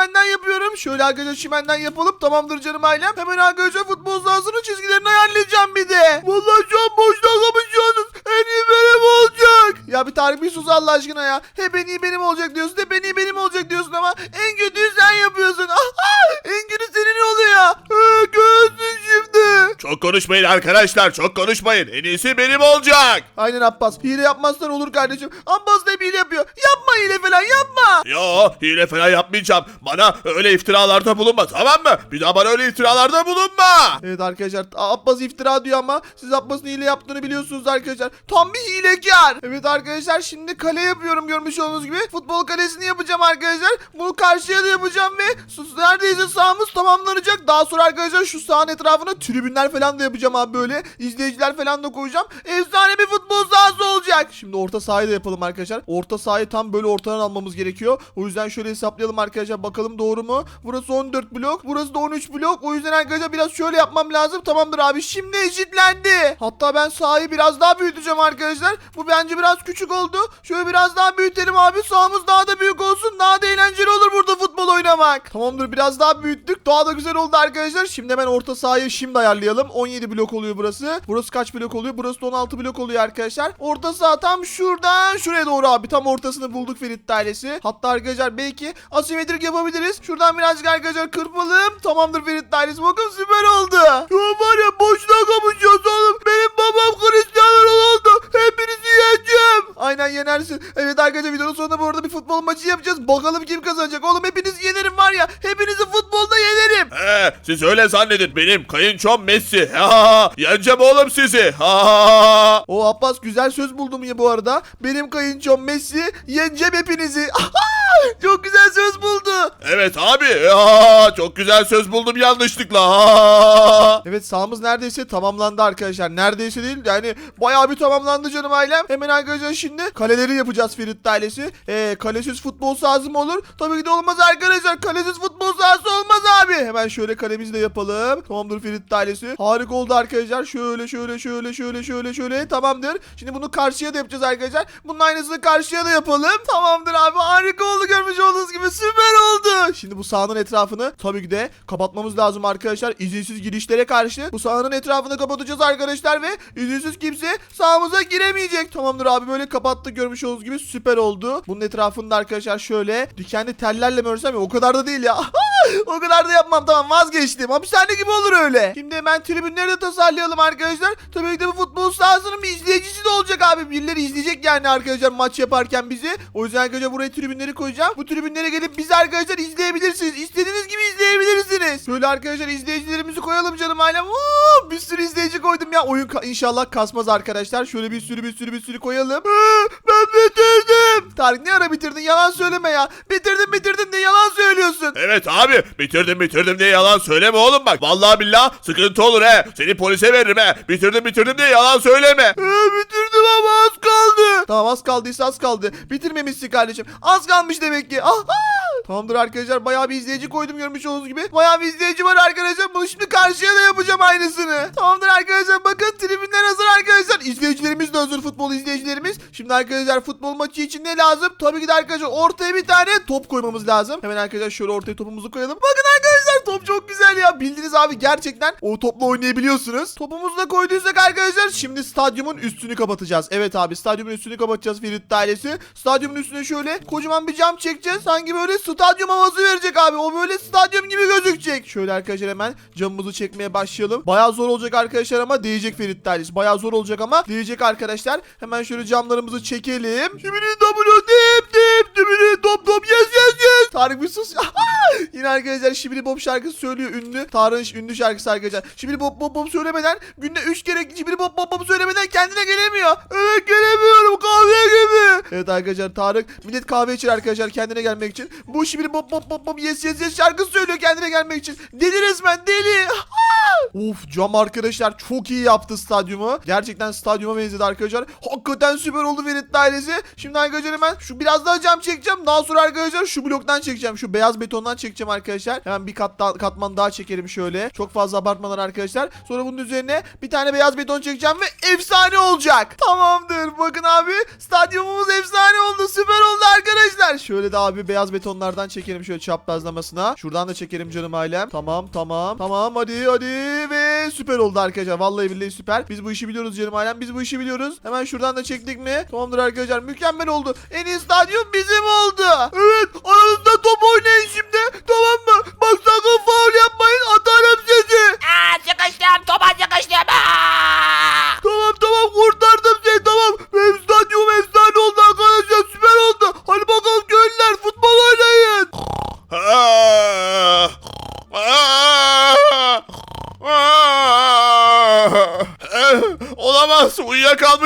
çimenden yapıyorum. Şöyle arkadaşlar çimenden yapalım. Tamamdır canım ailem. Hemen arkadaşlar futbol sahasının çizgilerini ayarlayacağım bir de. Vallahi şu an boşta kalmışsınız. En iyi benim olacak. Ya bir Tarık bir sus Allah aşkına ya. Hep en iyi benim olacak diyorsun. Hep en iyi benim olacak diyorsun ama en kötüyü sen yapıyorsun. Ah, ah, en kötü senin oluyor. Ee, görsün şimdi. Çok konuşmayın arkadaşlar çok konuşmayın. En iyisi benim olacak. Aynen Abbas. Hile yapmazsan olur kardeşim. Abbas da hep hile yapıyor. Yapma hile falan yapma. Yo hile falan yapmayacağım. Bana öyle iftiralarda bulunma tamam mı? Bir daha bana öyle iftiralarda bulunma. Evet arkadaşlar Abbas iftira diyor ama siz Abbas'ın hile yaptığını biliyorsunuz arkadaşlar. Tam bir hilekar. Evet arkadaşlar şimdi kale yapıyorum görmüş olduğunuz gibi. Futbol kalesini yapacağım arkadaşlar. Bunu karşıya da yapacağım ve neredeyse sahamız tamamlanacak. Daha sonra arkadaşlar şu sahanın etrafına tribünler falan da yapacağım abi böyle. İzleyiciler falan da koyacağım. Efsane bir futbol sahası olacak. Şimdi orta sahayı da yapalım arkadaşlar. Orta sahayı tam böyle ortadan almamız gerekiyor. O yüzden şöyle hesaplayalım arkadaşlar. Bakalım doğru mu? Burası 14 blok. Burası da 13 blok. O yüzden arkadaşlar biraz şöyle yapmam lazım. Tamamdır abi. Şimdi eşitlendi. Hatta ben sahayı biraz daha büyüteceğim arkadaşlar. Bu bence biraz küçük oldu. Şöyle biraz daha büyütelim abi. Sahamız daha da büyük olsun. Daha da eğlenceli olur burada futbol oynamak. Tamamdır biraz daha büyüttük. Daha da güzel oldu arkadaşlar. Şimdi hemen orta sahayı şimdi ayarlayalım. 17 blok oluyor burası. Burası kaç blok oluyor? Burası da 16 blok oluyor arkadaşlar. Orta saha tam şuradan şuraya doğru abi. Tam ortasını bulduk Ferit ailesi. Hatta arkadaşlar belki asimetrik yapabiliriz. Şuradan birazcık arkadaşlar kırpalım. Tamamdır Ferit ailesi. Bakın süper oldu. An var ya boşuna kapışıyoruz oğlum. Benim babam Cristiano Ronaldo. Hepinizi yeneceğim. Aynen yenersin. Evet arkadaşlar videonun sonunda bu arada bir futbol maçı yapacağız. Bakalım kim kazanacak. Oğlum hepinizi yenerim var ya. Hepinizi futbolda yenerim. He, siz öyle zannedin benim kayınçom Messi. Ha, yeneceğim oğlum sizi. Ha. O Abbas güzel söz buldum ya bu arada. Benim kayınçom Messi yeneceğim hepinizi. Çok güzel söz buldu. Evet abi. Ha, çok güzel söz buldum yanlışlıkla. Ha. Evet sahamız neredeyse tamamlandı arkadaşlar. Neredeyse değil yani bayağı bir tamamlandı canım ailem. Hemen arkadaşlar şimdi kaleleri yapacağız Ferit ailesi. Ee, kalesiz futbol sahası mı olur? Tabii ki de olmaz arkadaşlar. Kalesiz futbol sahası olmaz abi. Hemen şöyle kalemizi de yapalım. Tamamdır Ferit ailesi. Harika oldu arkadaşlar. Şöyle şöyle şöyle şöyle şöyle şöyle. Tamamdır. Şimdi bunu karşıya da yapacağız arkadaşlar. Bunun aynısını karşıya da yapalım. Tamamdır abi. Harika oldu görmüş olduğunuz gibi. Süper oldu. Şimdi bu sahanın etrafını tabii ki de kapatmamız lazım arkadaşlar. İzinsiz girişlere karşı bu sahanın etrafını kapatacağız arkadaşlar ve izinsiz kimse sahamıza giremeyecek. Tamamdır abi böyle kapattık görmüş olduğunuz gibi süper oldu. Bunun etrafında arkadaşlar şöyle dikenli tellerle mi örsem ya o kadar da değil ya. o kadar da yapmam tamam vazgeçtim. Hapishane gibi olur öyle. Şimdi hemen tribünleri de tasarlayalım arkadaşlar. Tabii ki de bu futbol sahasının bir izleyicisi de olacak abi. Birileri izleyecek yani arkadaşlar maç yaparken bizi. O yüzden arkadaşlar buraya tribünleri koyacağım. Bu tribünlere gelip bizi arkadaşlar izleyebilirsiniz. İstediğiniz gibi izleyebilirsiniz. Böyle arkadaşlar izleyicilerimizi koyalım canım ailem. Oo, bir sürü izleyici koydum ya. Oyun ka- inşallah kasmaz arkadaşlar. Şöyle bir sürü bir sürü bir sürü koyalım. Aa, ben bitirdim. Tarık ne ara bitirdin? Yalan söyleme ya. Bitirdim bitirdim de yalan söylüyorsun. Evet abi bitirdim bitirdim diye yalan söyleme oğlum bak. Vallahi billah sıkıntı olur he. Seni polise veririm he. Bitirdim bitirdim diye yalan söyleme. Ee, bitirdim ama az kaldı. Tamam az kaldıysa az kaldı. Bitirmemişsin kardeşim. Az kalmış demek ki. Ah, ah. Tamamdır arkadaşlar bayağı bir izleyici koydum görmüş olduğunuz gibi. Bayağı bir izleyici var arkadaşlar. Bunu şimdi karşıya da yapacağım aynısını. Tamamdır arkadaşlar bakın tribünler hazır arkadaşlar. İzleyicilerimiz de hazır futbol izleyicilerimiz. Şimdi arkadaşlar futbol maçı için ne lazım? Tabii ki de arkadaşlar ortaya bir tane top koymamız lazım. Hemen arkadaşlar şöyle ortaya topumuzu koyalım. Bakın arkadaşlar top çok güzel ya. Bildiğiniz abi gerçekten o topla oynayabiliyorsunuz. Topumuzu da koyduysak arkadaşlar şimdi stadyumun üstünü kapatacağız. Evet abi stadyumun üstünü kapatacağız Ferit ailesi. Stadyumun üstüne şöyle kocaman bir cam çekeceğiz. Sanki böyle stadyum havası verecek abi. O böyle stadyum gibi gözükecek. Şöyle arkadaşlar hemen camımızı çekmeye başlayalım. Bayağı zor olacak arkadaşlar ama değecek Ferit ailesi. Bayağı zor olacak ama değecek arkadaşlar. Hemen şöyle camlarımızı çekelim. Şimdi W dip dip dip top top yes yes yes. Tarık bir sus. Yine arkadaşlar Şibili Bob şarkısı söylüyor ünlü. Tarık'ın ünlü şarkısı arkadaşlar. Şibili Bob Bob Bob söylemeden günde 3 kere Şibili Bob Bob Bob söylemeden kendine gelemiyor. Evet gelemiyorum kahve gibi. Evet arkadaşlar Tarık millet kahve içer arkadaşlar kendine gelmek için. Bu Şibili Bob Bob Bob Bob yes yes yes şarkısı söylüyor kendine gelmek için. Deli resmen deli. Of cam arkadaşlar çok iyi yaptı stadyumu. Gerçekten stadyuma benzedi arkadaşlar. Hakikaten süper oldu Ferit ailesi. Şimdi arkadaşlar hemen şu biraz daha cam çekeceğim. Daha sonra arkadaşlar şu bloktan çekeceğim. Şu beyaz betondan çekeceğim arkadaşlar. Hemen bir kat daha, katman daha çekelim şöyle. Çok fazla abartmadan arkadaşlar. Sonra bunun üzerine bir tane beyaz beton çekeceğim ve efsane olacak. Tamamdır. Bakın abi stadyumumuz efsane oldu. Süper oldu arkadaşlar. Şöyle de abi beyaz betonlardan çekelim şöyle çaprazlamasına. Şuradan da çekelim canım ailem. Tamam tamam. Tamam hadi hadi ve süper oldu arkadaşlar. Vallahi billahi süper. Biz bu işi biliyoruz canım ailem. Biz bu işi biliyoruz. Hemen şuradan da çektik mi? Tamamdır arkadaşlar. Mükemmel oldu. En iyi stadyum bizim oldu. Evet. Aranızda top oynayın şimdi. Tamam mı? Bak sakın faul yapmayın. Atarım sizi. Aa, sıkıştım topa sıkıştım. Aa! Tamam tamam kurtardım seni tamam. Benim stadyumum efsane oldu arkadaşlar. Süper oldu. Hadi bakalım köylüler futbol oynayın. Ah! Ah! Ah! Eh, Olamaz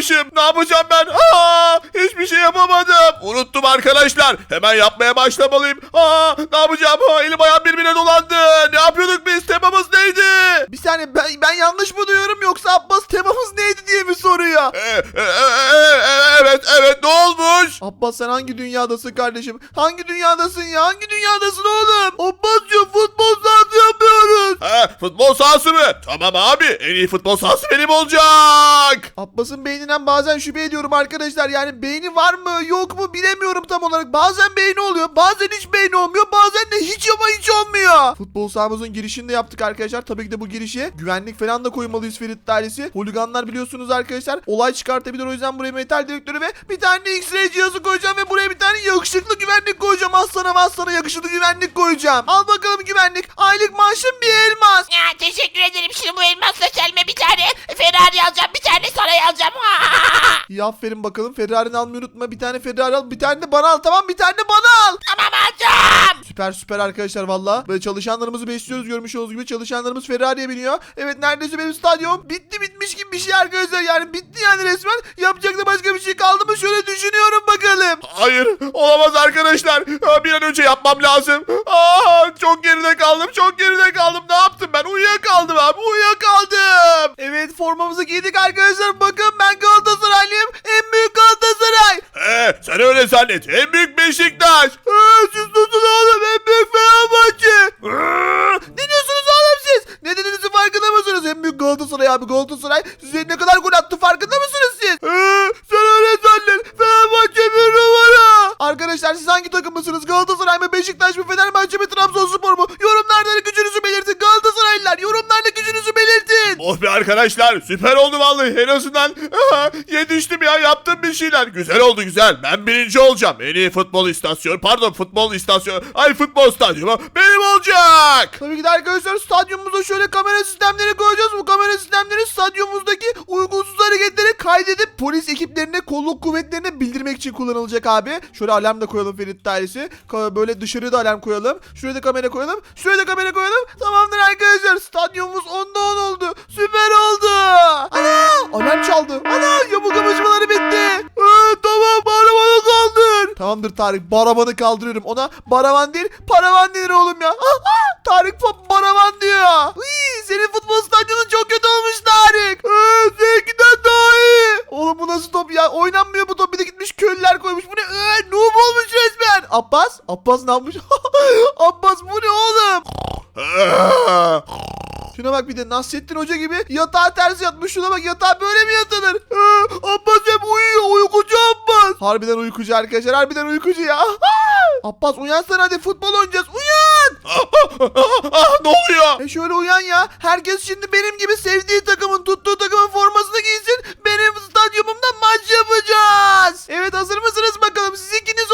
uyuyakalmışım. Ne yapacağım ben? Aa, hiçbir şey yapamadım. Unuttum arkadaşlar. Hemen yapmaya başlamalıyım. Aa, ne yapacağım? Aa, elim ayağım birbirine dolandı. Ne yapıyorduk biz? Temamız neydi? Bir saniye ben, ben yanlış mı duyuyorum yoksa Abbas temamız neydi diye mi soruyor? Ee, e, e, e, evet evet ne olmuş? Abbas sen hangi dünyadasın kardeşim? Hangi dünyadasın ya? Hangi dünyadasın oğlum? Abbascığım futbol sahası yapıyoruz. Ha, futbol sahası mı? Tamam abi en iyi futbol sahası benim olacak. Abbas'ın beyninden bazen şüphe ediyorum arkadaşlar. Yani beyni var mı yok mu bilemiyorum tam olarak. Bazen beyni oluyor bazen hiç beyni olmuyor. Bazen de hiç ama hiç olmuyor. Futbol sahamızın girişini de yaptık arkadaşlar. Tabii ki de bu girişe güvenlik falan da koymalıyız Ferit dairesi. Holiganlar biliyorsunuz arkadaşlar. Olay çıkartabilir o yüzden buraya metal dedektörü ve bir tane X-ray cihazı koyacağım ve buraya bir tane yakışıklı güvenlik koyacağım. Az sana yakışıklı güvenlik koyacağım. Al bakalım güvenlik. Aylık maaşın bir elmas. Ya, teşekkür ederim. Şimdi bu elmasla selme bir tane Ferrari alacağım. Bir tane sarayı alacağım. İyi aferin bakalım. Ferrari'ni almayı unutma. Bir tane Ferrari al. Bir tane de bana al. Tamam bir tane de bana al. Tamam alacağım. Süper süper arkadaşlar valla. Böyle çalışanlarımızı besliyoruz görmüş olduğunuz gibi. Çalışanlarımız Ferrari'ye biniyor. Evet neredeyse benim stadyum bitti bitmiş gibi bir şey arkadaşlar. Yani bitti yani resmen. Yapacak da başka bir şey kaldı mı? Şöyle düşünüyorum bakalım. Hayır olamaz arkadaşlar. Ha, Bir an önce yapmam lazım. Aa, çok geride kaldım çok geride kaldım. Ne yaptım ben? Uyuyakaldım abi uyuyakaldım. Evet formamızı giydik arkadaşlar. Bakın ben Galatasaraylıyım. En büyük Galatasaray. He, sen öyle zannet. En büyük Beşiktaş. Ee, siz susun oğlum. En büyük Fenerbahçe. Ne diyorsunuz oğlum siz? Ne dediğinizin farkında mısınız? En büyük Galatasaray abi Galatasaray. Size ne kadar gol attı farkında mısınız siz? Ee, sen öyle zannet. Fenerbahçe bir numara. Arkadaşlar siz hangi takımlısınız? Galatasaray mı, Beşiktaş mı, Fenerbahçe mi, Trabzonspor mu? Yorumlarda gücünüzü belirtin. Belirtin. Oh be arkadaşlar süper oldu vallahi en azından aha, yetiştim ya yaptım bir şeyler güzel oldu güzel ben birinci olacağım en iyi futbol istasyonu pardon futbol istasyonu ay futbol stadyumu benim olacak Tabii ki de arkadaşlar stadyumumuza şöyle kamera sistemleri koyacağız. Bu kamera sistemleri stadyumumuzdaki uygunsuz hareketleri kaydedip polis ekiplerine, kolluk kuvvetlerine bildirmek için kullanılacak abi. Şöyle alarm da koyalım Ferit dairesi. Böyle dışarıda alarm koyalım. Şuraya da kamera koyalım. Şuraya da kamera koyalım. Tamamdır arkadaşlar. Stadyumumuz 10'da 10 oldu. Süper oldu. Ana! Alarm çaldı. Ana! Yamuk kapışmaları bitti. Ee, tamam baravanı kaldır. Tamamdır Tarık. Baravanı kaldırıyorum. Ona baravan değil paravan denir oğlum ya. Ah, ah! Tarık baravan diyor. Uy, senin futbol stadyumun çok kötü olmuş Tarık. Ee, seninkinden daha iyi. Oğlum bu nasıl top ya? Oynanmıyor bu top. Bir de gitmiş köylüler koymuş. Bu ne? Ee, noob olmuş resmen. Abbas? Abbas ne yapmış? Abbas bu ne oğlum? Ah, Şuna bak bir de Nasrettin Hoca gibi yatağa ters yatmış. Şuna bak yatağa böyle mi yatılır? Ee, Abbas hep uyuyor. Uykucu Abbas. Harbiden uykucu arkadaşlar. Harbiden uykucu ya. Abbas uyansana hadi futbol oynayacağız. Uyan. ah, ah, ah, ne oluyor E şöyle uyan ya. Herkes şimdi benim gibi sevdiği takımın tuttuğu takımın formasını giysin. Benim stadyumumda maç yapacağız. Evet hazır mısınız bakalım? Siz ikiniz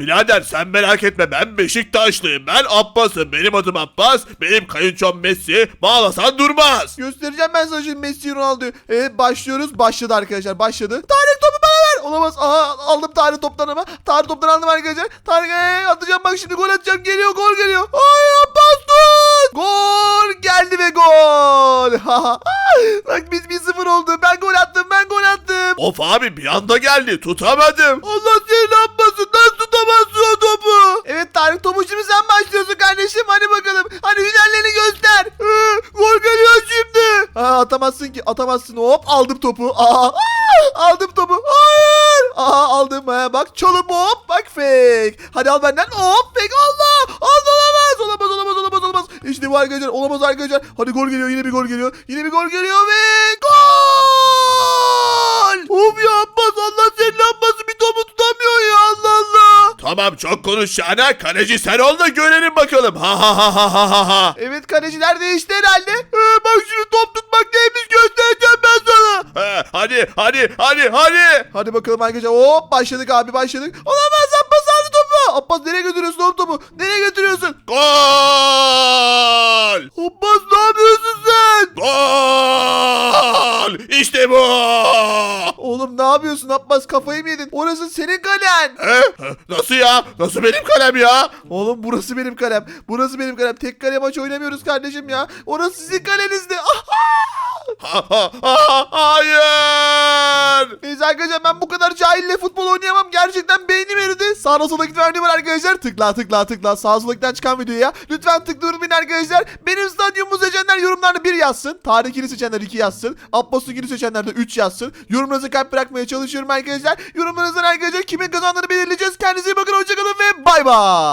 Tamam birader sen merak etme ben Beşiktaşlıyım ben Abbas'ım benim adım Abbas benim kayınçom Messi bağlasan durmaz Göstereceğim ben sana şimdi Messi Ronaldo'yu. Evet başlıyoruz. Başladı arkadaşlar başladı. Tarık topu bana ver. Olamaz. Aha aldım Tarık toptan ama. Tarık toptan aldım arkadaşlar. Tarık ee, atacağım bak şimdi gol atacağım. Geliyor gol geliyor. Ay Abbas tut. Gol geldi ve gol. Bak biz 1-0 oldu. Ben gol attım ben gol attım. Of abi bir anda geldi tutamadım. Allah seni yapmasın. Nasıl tutamazsın o topu? Evet Tarık topu şimdi sen başlıyorsun kardeşim. Hadi bakalım. Hadi hünerlerini göster. Ee, gol geliyor şimdi. Aa, atamazsın ki. Atamazsın. Hop aldım topu. Aa, aldım topu. Hayır. Aa, aldım. Ha, bak çalım hop. Bak fake. Hadi al benden. Hop fake. Allah. Allah olamaz. Olamaz olamaz olamaz bu arkadaşlar. Olamaz arkadaşlar. Hadi gol geliyor. Yine bir gol geliyor. Yine bir gol geliyor ve gol. Of ya Abbas Allah senin yapmasın. Bir topu tutamıyor ya. Allah Allah. Tamam çok konuşacağına kaleci sen ol da görelim bakalım. Ha ha ha ha ha ha ha. Evet kaleciler değişti herhalde. Ee, bak şimdi top tutmak neymiş göstereceğim ben sana. He, hadi hadi hadi hadi. Hadi bakalım arkadaşlar. Hop başladık abi başladık. Olamaz Abbas aldı topu. Abbas nereye götürüyorsun oğlum topu? Nereye götürüyorsun? Gol! Abbas ne yapıyorsun sen? Gol! İşte bu. Oğlum ne yapıyorsun Abbas kafayı mı yedin? Orası senin kalen. He? Nasıl ya? Nasıl benim kalem ya? Oğlum burası benim kalem. Burası benim kalem. Tek kale maç oynamıyoruz kardeşim ya. Orası sizin kalenizdi. Ha, ha, ha, hayır. Neyse arkadaşlar ben bu kadar cahille futbol oynayamam. Gerçekten beynim Sağına sola gitme örneği var arkadaşlar. Tıkla tıkla tıkla. Sağ sola çıkan videoya. Lütfen tıkla unutmayın arkadaşlar. Benim stadyumumu seçenler yorumlarda 1 yazsın. Tarihini seçenler 2 yazsın. Abbas'ınkini seçenler de 3 yazsın. Yorumlarınızı kalp bırakmaya çalışıyorum arkadaşlar. Yorumlarınızdan arkadaşlar kimin kazandığını belirleyeceğiz. Kendinize iyi bakın. Hoşçakalın ve bay bay.